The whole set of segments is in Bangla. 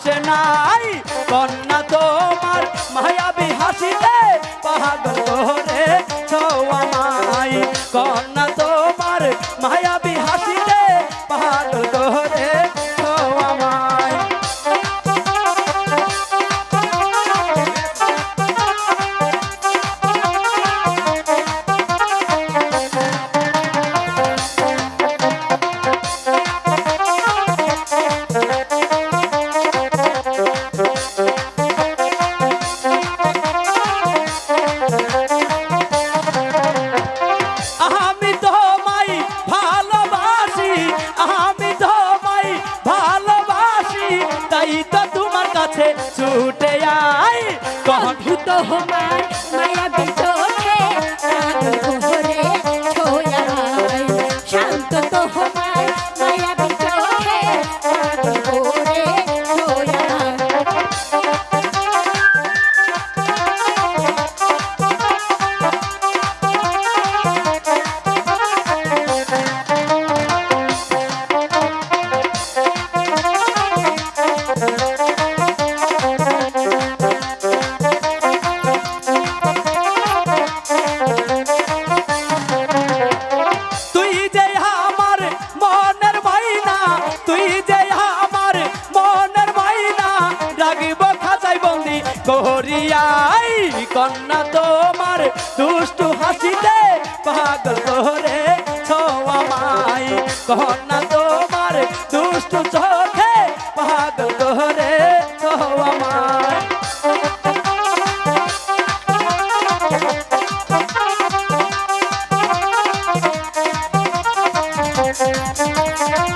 পাশে নাই। কন্যা তোমার মায়াবী হাসিতে পাগল কাছে ছুটে আয়। কখন বন্ধু কন্যা তোমার দুষ্টু হাসিতে পাগল করে ছোয়ামাই কন্যা তোমার দুষ্টু চোখে পাগল করে ছোয়ামাই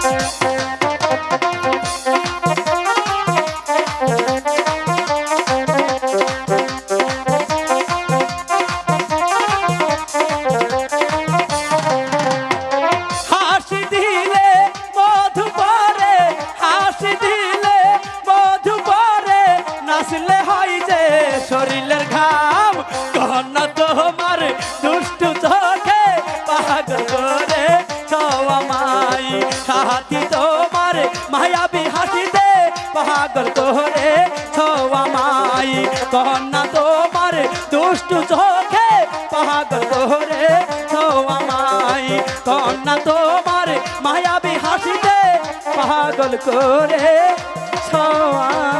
হাসি সাথী তোমার মায়াবি হাসিতে পাগল করে মাই। কন্যা তোমার দুষ্টু চোখে পাগল করে মাই। কন্যা তোমার মায়াবি হাসিতে পাগল করে ছোয়া